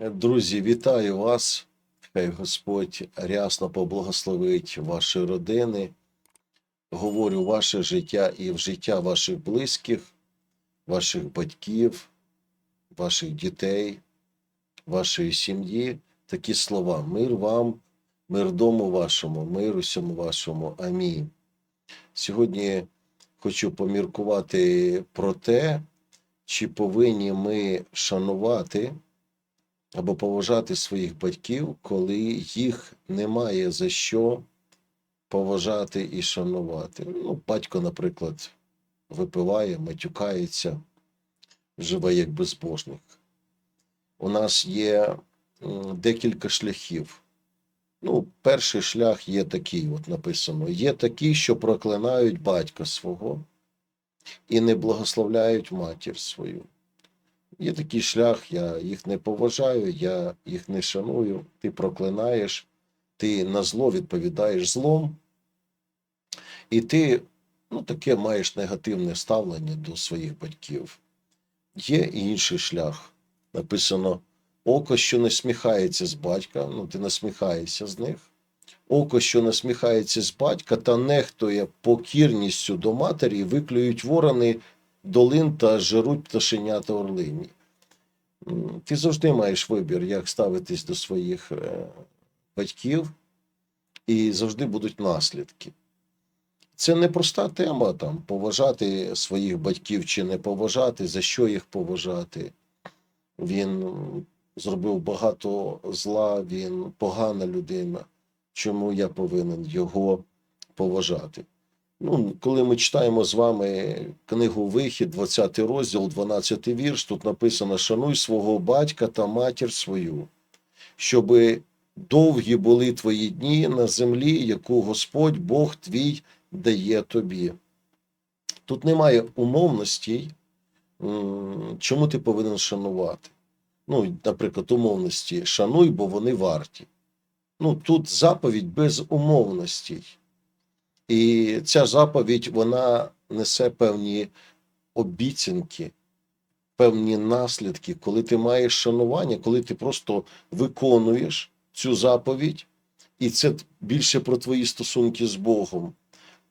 Друзі, вітаю вас. Хай Господь рясно поблагословить ваші родини. Говорю, ваше життя і в життя ваших близьких, ваших батьків, ваших дітей, вашої сім'ї. Такі слова. Мир вам, мир дому вашому, мир усьому вашому. Амінь. Сьогодні хочу поміркувати про те, чи повинні ми шанувати або поважати своїх батьків, коли їх немає за що поважати і шанувати. Ну, батько, наприклад, випиває, матюкається, живе як безбожник. У нас є декілька шляхів. Ну, перший шлях є такий, от написано: є такі, що проклинають батька свого і не благословляють матір свою. Є такий шлях, я їх не поважаю, я їх не шаную, ти проклинаєш, ти на зло відповідаєш злом, і ти ну, таке маєш негативне ставлення до своїх батьків. Є і інший шлях. Написано: око, що насміхається з батька, ну ти насміхаєшся з них. Око, що насміхається з батька, та нехтує покірністю до матері, виклюють ворони долин та жеруть пташенята орлині. Ти завжди маєш вибір, як ставитись до своїх е, батьків, і завжди будуть наслідки. Це не проста тема там поважати своїх батьків чи не поважати, за що їх поважати. Він зробив багато зла, він погана людина. Чому я повинен його поважати? Ну, коли ми читаємо з вами книгу Вихід, 20 розділ, 12 вірш, тут написано: Шануй свого батька та матір свою, щоби довгі були твої дні на землі, яку Господь Бог твій дає тобі. Тут немає умовностей, чому ти повинен шанувати. Ну, наприклад, умовності шануй, бо вони варті. Ну, тут заповідь без умовностей. І ця заповідь вона несе певні обіцянки, певні наслідки, коли ти маєш шанування, коли ти просто виконуєш цю заповідь, і це більше про твої стосунки з Богом,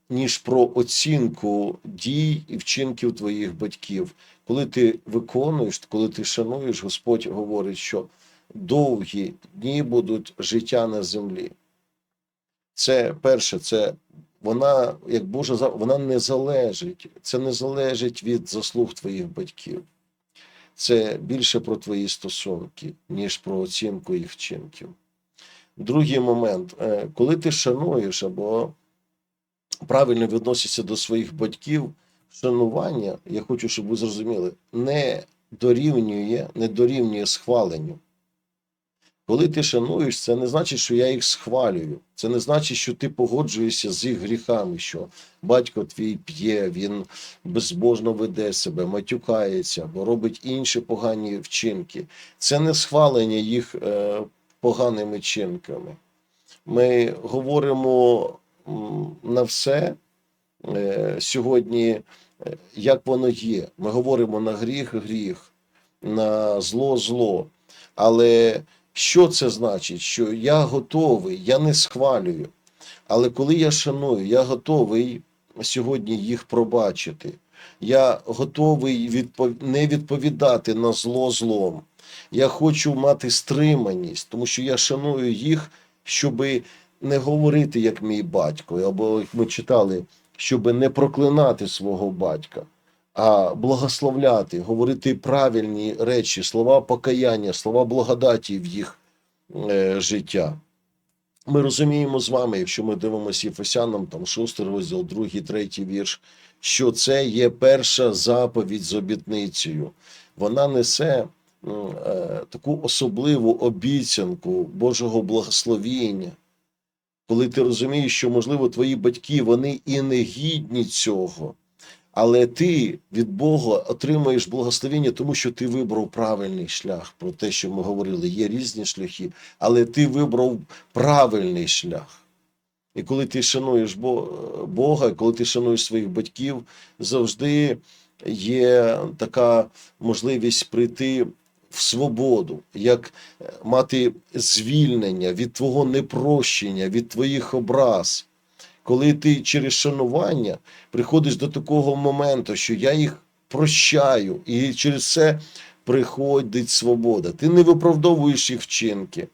ніж про оцінку дій і вчинків твоїх батьків. Коли ти виконуєш, коли ти шануєш, Господь говорить, що довгі дні будуть життя на землі. Це перше, це вона, як Божа вона не залежить. Це не залежить від заслуг твоїх батьків. Це більше про твої стосунки, ніж про оцінку їх вчинків. Другий момент, е, коли ти шануєш або правильно відносишся до своїх батьків, шанування, я хочу, щоб ви зрозуміли, не дорівнює, не дорівнює схваленню. Коли ти шануєш, це не значить, що я їх схвалюю. Це не значить, що ти погоджуєшся з їх гріхами, що батько твій п'є, він безбожно веде себе, матюкається або робить інші погані вчинки. Це не схвалення їх е, поганими чинками. Ми говоримо на все е, сьогодні, е, як воно є. Ми говоримо на гріх, гріх, на зло, зло. Але що це значить? Що я готовий, я не схвалюю. Але коли я шаную, я готовий сьогодні їх пробачити. Я готовий відпов... не відповідати на зло злом. Я хочу мати стриманість, тому що я шаную їх, щоби не говорити як мій батько, або як ми читали, щоби не проклинати свого батька, благословляти, говорити правильні речі, слова покаяння, слова благодаті в їх е, життя. Ми розуміємо з вами, якщо ми дивимося Єфесянам, там шостий розділ, другий, третій вірш, що це є перша заповідь з обітницею. Вона несе е, таку особливу обіцянку Божого благословіння. Коли ти розумієш, що, можливо, твої батьки вони і не гідні цього, але ти від Бога отримаєш благословення, тому що ти вибрав правильний шлях. Про те, що ми говорили, є різні шляхи, але ти вибрав правильний шлях. І коли ти шануєш Бо- Бога, коли ти шануєш своїх батьків, завжди є така можливість прийти в в свободу, як е, мати звільнення від твого непрощення, від твоїх образ. Коли ти через шанування приходиш до такого моменту, що я їх прощаю, і через це приходить свобода. Ти не виправдовуєш їх вчинки.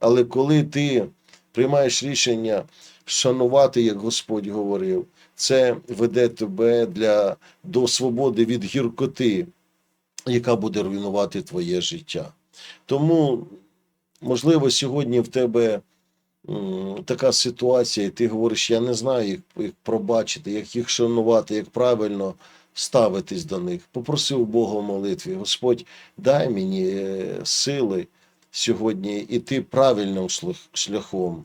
Але коли ти приймаєш рішення шанувати, як Господь говорив, це веде тебе для, до свободи від гіркоти, яка буде руйнувати твоє життя. Тому, можливо, сьогодні в тебе така ситуація, і ти говориш, я не знаю, як їх пробачити, як їх шанувати, як правильно ставитись до них. Попросив Бога в молитві, Господь, дай мені е, сили сьогодні іти правильним шлях- шляхом,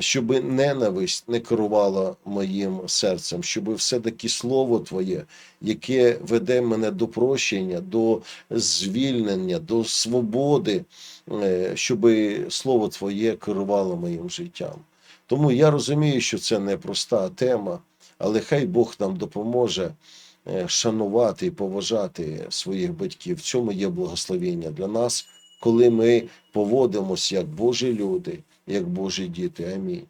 щоб ненависть не керувала моїм серцем, щоб все-таки слово Твоє, яке веде мене до прощення, до звільнення, до свободи, е, щоб слово Твоє керувало моїм життям. Тому я розумію, що це непроста тема, але хай Бог нам допоможе е, шанувати і поважати своїх батьків. В цьому є благословення для нас, коли ми поводимося як Божі люди, як Божі діти. Амінь.